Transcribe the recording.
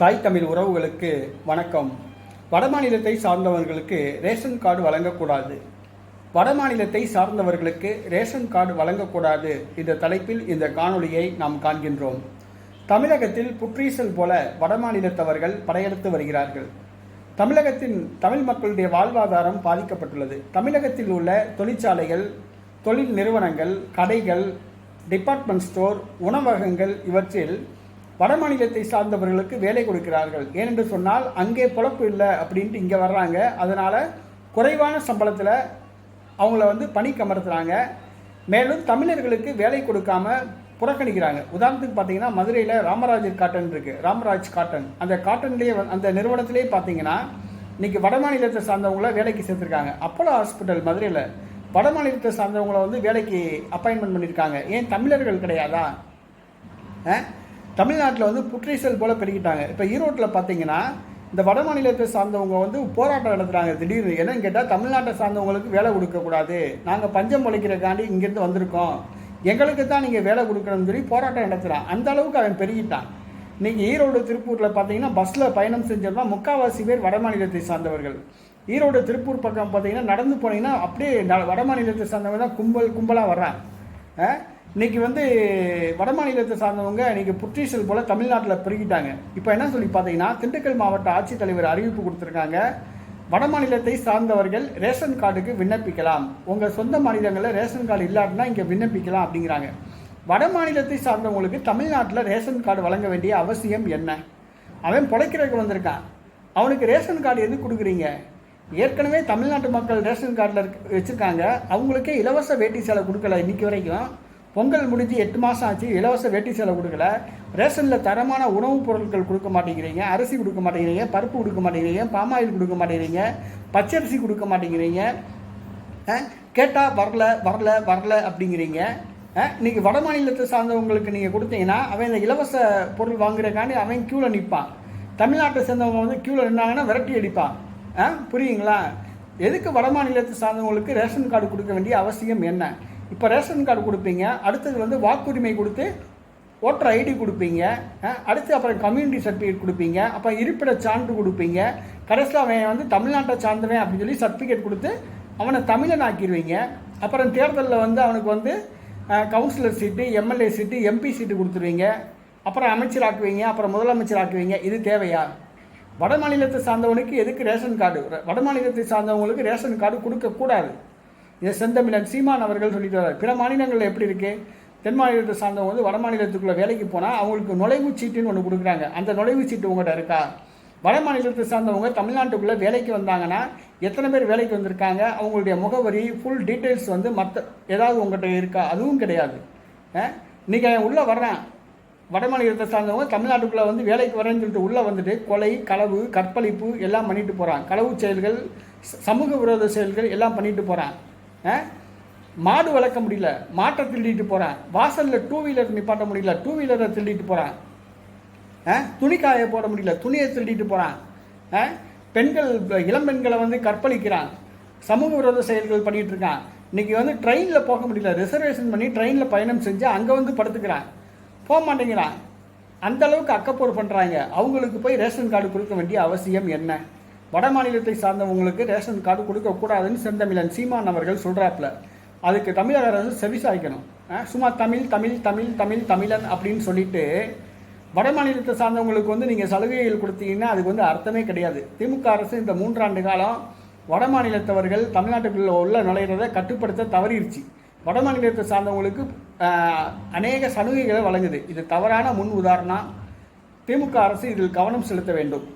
தாய் தமிழ் உறவுகளுக்கு வணக்கம். வடமாநிலத்தை சார்ந்தவர்களுக்கு ரேஷன் கார்டு வழங்கக்கூடாது. வடமாநிலத்தை சார்ந்தவர்களுக்கு ரேஷன் கார்டு வழங்கக்கூடாது இந்த தலைப்பில் இந்த காணொளியை நாம் காண்கின்றோம். தமிழகத்தில் புற்றீசல் போல வடமாநிலத்தவர்கள் படையெடுத்து வருகிறார்கள். தமிழகத்தின் தமிழ் மக்களுடைய வாழ்வாதாரம் பாதிக்கப்பட்டுள்ளது. தமிழகத்தில் உள்ள தொழிற்சாலைகள் தொழில் நிறுவனங்கள் கடைகள் டிபார்ட்மெண்ட் ஸ்டோர் உணவகங்கள் இவற்றில் வடமாநிலத்தை சார்ந்தவர்களுக்கு வேலை கொடுக்கிறார்கள். ஏனென்று சொன்னால் அங்கே பொழப்பு இல்லை அப்படின்ட்டு இங்கே வர்றாங்க. அதனால் குறைவான சம்பளத்தில் அவங்கள வந்து பணிக்கு அமர்த்துறாங்க மேலும் தமிழர்களுக்கு வேலை கொடுக்காம புறக்கணிக்கிறாங்க. உதாரணத்துக்கு பார்த்தீங்கன்னா மதுரையில் ராமராஜர் காட்டன் இருக்குது ராமராஜ் காட்டன். அந்த காட்டன்லேயே அந்த நிறுவனத்திலே பார்த்தீங்கன்னா இன்னைக்கு வடமாநிலத்தை சார்ந்தவங்கள வேலைக்கு சேர்த்துருக்காங்க. அப்போலோ ஹாஸ்பிட்டல் மதுரையில் வடமாநிலத்தை சார்ந்தவங்கள வந்து வேலைக்கு அப்பாயின்மெண்ட் பண்ணியிருக்காங்க ஏன் தமிழர்கள் கிடையாதா? தமிழ்நாட்டில் வந்து புற்றீசல் போல் பெருகிட்டாங்க. இப்போ ஈரோட்டில் பார்த்தீங்கன்னா இந்த வட மாநிலத்தை சார்ந்தவங்க வந்து போராட்டம் நடத்துகிறாங்க திடீர்னு. என்னன்னு கேட்டால் தமிழ்நாட்டை சார்ந்தவங்களுக்கு வேலை கொடுக்கக்கூடாது நாங்கள் பஞ்சம் பொழைக்கிறக்காண்டி இங்கேருந்து வந்திருக்கோம். எங்களுக்கு தான் நீங்கள் வேலை கொடுக்கணும்னு சொல்லி போராட்டம் நடத்துகிறான் அந்த அளவுக்கு அவன் பெருகிட்டான். இன்றைக்கி ஈரோடு திருப்பூரில் பார்த்தீங்கன்னா பஸ்ஸில் பயணம் செஞ்சோம்னா முக்கால்வாசி பேர் வட மாநிலத்தை சார்ந்தவர்கள். ஈரோடு திருப்பூர் பக்கம் பார்த்தீங்கன்னா நடந்து போனீங்கன்னா அப்படியே வட மாநிலத்தை சார்ந்தவங்க தான் கும்பல் கும்பலாக வர்றான். இன்னைக்கு வந்து வட மாநிலத்தை சார்ந்தவங்க இன்னைக்கு புற்றீசல் போல தமிழ்நாட்டில் பெருகிட்டாங்க. இப்போ என்ன சொல்லி பார்த்தீங்கன்னா திண்டுக்கல் மாவட்ட ஆட்சித்தலைவர் அறிவிப்பு கொடுத்துருக்காங்க. வட மாநிலத்தை சார்ந்தவர்கள் ரேஷன் கார்டுக்கு விண்ணப்பிக்கலாம். உங்கள் சொந்த மாநிலங்களில் ரேஷன் கார்டு இல்லாட்டினா இங்கே விண்ணப்பிக்கலாம் அப்படிங்கிறாங்க. வட மாநிலத்தை சார்ந்தவங்களுக்கு தமிழ்நாட்டில் ரேஷன் கார்டு வழங்க வேண்டிய அவசியம் என்ன? அவன் பிழைக்கிறதுக்கு வந்திருக்கான். அவனுக்கு ரேஷன் கார்டு எது கொடுக்குறீங்க? ஏற்கனவே தமிழ்நாட்டு மக்கள் ரேஷன் கார்டில் இருக்கு வச்சுருக்காங்க. அவங்களுக்கே இலவச வேட்டி சேலை கொடுக்கல இன்னைக்கு வரைக்கும். பொங்கல் முடிஞ்சு எட்டு மாதம் ஆச்சு இலவச வேட்டி சேலை கொடுக்கல ரேஷனில் தரமான உணவுப் பொருட்கள் கொடுக்க மாட்டேங்கிறீங்க அரிசி கொடுக்க மாட்டேங்கிறீங்க பருப்பு கொடுக்க மாட்டேங்கிறீங்க பாமாயில் கொடுக்க மாட்டேங்கிறீங்க பச்சரிசி கொடுக்க மாட்டேங்கிறீங்க கேட்டால் வரல வரல வரல அப்படிங்கிறீங்க. இன்றைக்கி வட மாநிலத்தை சார்ந்தவங்களுக்கு நீங்கள் கொடுத்தீங்கன்னா அவன் இந்த இலவச பொருள் வாங்குறதுக்காண்டி அவன் க்யூவில் நிற்பான் தமிழ்நாட்டை சேர்ந்தவங்க வந்து க்யூவில் நின்னாங்கன்னா விரட்டி அடிப்பான். ஆ புரியுங்களா எதுக்கு வட மாநிலத்தை சார்ந்தவங்களுக்கு ரேஷன் கார்டு கொடுக்க வேண்டிய அவசியம் என்ன? இப்போ ரேஷன் கார்டு கொடுப்பீங்க அடுத்தது வந்து வாக்குரிமை கொடுத்து ஓட்டர் ஐடி கொடுப்பீங்க அடுத்து அப்புறம் கம்யூனிட்டி சர்டிஃபிகேட் கொடுப்பீங்க அப்புறம் இருப்பிட சான்று கொடுப்பீங்க. கடைசியில் அவன் வந்து தமிழ்நாட்டை சார்ந்தவன் அப்படின்னு சொல்லி சர்டிஃபிகேட் கொடுத்து அவனை தமிழன் ஆக்கிடுவீங்க. அப்புறம் தேர்தலில் வந்து அவனுக்கு வந்து councillor seat MLA seat MP seat கொடுத்துருவீங்க. அப்புறம் அமைச்சர் ஆக்குவீங்க அப்புறம் முதலமைச்சர் ஆக்குவீங்க இது தேவையா? வட மாநிலத்தை சார்ந்தவனுக்கு எதுக்கு ரேஷன் கார்டு? வட மாநிலத்தை சார்ந்தவங்களுக்கு ரேஷன் கார்டு கொடுக்கக்கூடாது. இதை செந்தமிழன் சீமான் அவர்கள் சொல்லிட்டு வர்றார் பிற மாநிலங்களில் எப்படி இருக்குது தென் மாநிலத்தை சார்ந்தவங்க வந்து வட மாநிலத்துக்குள்ளே வேலைக்கு போனால் அவங்களுக்கு நுழைவு சீட்டுன்னு ஒன்று கொடுக்குறாங்க. அந்த நுழைவுச்சீட்டு உங்கள்கிட்ட இருக்கா? வட மாநிலத்தை சார்ந்தவங்க தமிழ்நாட்டுக்குள்ளே வேலைக்கு வந்தாங்கன்னா எத்தனை பேர் வேலைக்கு வந்திருக்காங்க? அவங்களுடைய முகவரி ஃபுல் டீட்டெயில்ஸ் வந்து மற்ற ஏதாவது உங்கள்கிட்ட இருக்கா? அதுவும் கிடையாது. இன்றைக்கி இன்னைக்கு உள்ளே வர்றேன். வட மாநிலத்தை சார்ந்தவங்க தமிழ்நாட்டுக்குள்ளே வந்து வேலைக்கு வரேன்னு சொல்லிட்டு உள்ளே வந்துட்டு கொலை களவு கற்பழிப்பு எல்லாம் பண்ணிட்டு போகிறான் களவு செயல்கள் சமூக விரோத செயல்கள் எல்லாம் பண்ணிட்டு போகிறான் மாடு வளர்க்க முடியல. மாட்டை திருடிட்டு போகிறான் வாசலில் டூ வீலர் நிப்பாட்ட முடியல. டூ வீலரை திருடிட்டு போகிறான் துணி காய போட முடியல. துணியை திருடிட்டு போகிறான் பெண்கள் இளம் பெண்களை வந்து கற்பழிக்கிறான். சமூக விரோத செயல்கள் பண்ணிட்டு இருக்கான். இன்னைக்கு வந்து ட்ரெயினில் போக முடியல. ரிசர்வேஷன் பண்ணி ட்ரெயினில் பயணம் செஞ்சு அங்கே வந்து படுத்துக்கிறான். போக மாட்டேங்கிறான். அந்தளவுக்கு அக்கப்போர் பண்ணுறாங்க அவங்களுக்கு போய் ரேஷன் கார்டு கொடுக்க வேண்டிய அவசியம் என்ன? வட மாநிலத்தை சார்ந்தவங்களுக்கு ரேஷன் கார்டு கொடுக்கக்கூடாதுன்னு செந்தமிழன் சீமான் அவர்கள் சொல்கிறாப்புல அதுக்கு தமிழக அரசு செவிசாய்க்கணும் சும்மா தமிழ் தமிழ் தமிழ் தமிழ் தமிழன் அப்படின்னு சொல்லிட்டு வட மாநிலத்தை சார்ந்தவங்களுக்கு வந்து நீங்கள் சலுகைகள் கொடுத்தீங்கன்னா அதுக்கு வந்து அர்த்தமே கிடையாது. திமுக அரசு இந்த மூன்றாண்டு காலம் வட மாநிலத்தவர்கள் தமிழ்நாட்டுக்குள்ள உள்ள நுழையிறதை கட்டுப்படுத்த தவறிடுச்சு வட மாநிலத்தை சார்ந்தவங்களுக்கு அநேக சலுகைகளை வழங்குது. இது தவறான முன் உதாரணம். திமுக அரசு இதில் கவனம் செலுத்த வேண்டும்.